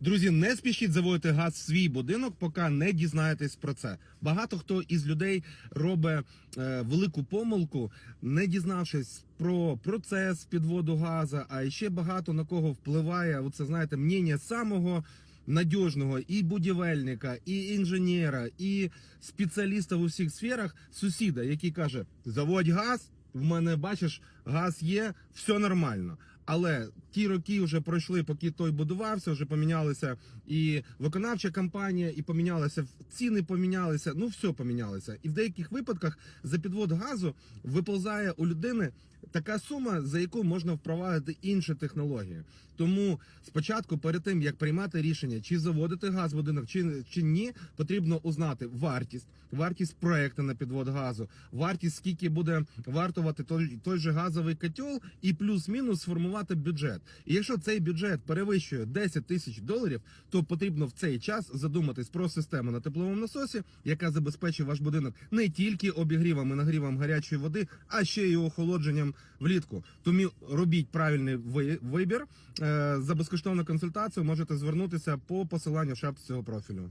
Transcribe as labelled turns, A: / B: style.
A: Друзі, не спішіть заводити газ в свій будинок, поки не дізнаєтесь про це. Багато хто із людей робить е, велику помилку, не дізнавшись про процес підводу газу, а ще багато на кого впливає. Оце знаєте, мнення самого. Надіжного і будівельника, і інженера, і спеціаліста в усіх сферах, сусіда, який каже: заводь газ, в мене бачиш, газ є, все нормально. Але ті роки вже пройшли, поки той будувався, вже помінялися і виконавча компанія, і помінялися ціни, помінялися. Ну все помінялося. І в деяких випадках за підвод газу виповзає у людини така сума, за яку можна впровадити інші технології. Тому спочатку, перед тим як приймати рішення, чи заводити газ в будинок, чи, чи ні, потрібно узнати вартість, вартість проекту на підвод газу, вартість, скільки буде вартувати той, той же газовий котел, і плюс-мінус сформувати бюджет. І якщо цей бюджет перевищує 10 тисяч доларів, то потрібно в цей час задуматись про систему на тепловому насосі, яка забезпечить ваш будинок не тільки обігрівом і нагрівом гарячої води, а ще й охолодженням влітку. Тому робіть правильний вибір. Е, За безкоштовну консультацію можете звернутися по посиланню в шапці цього профілю.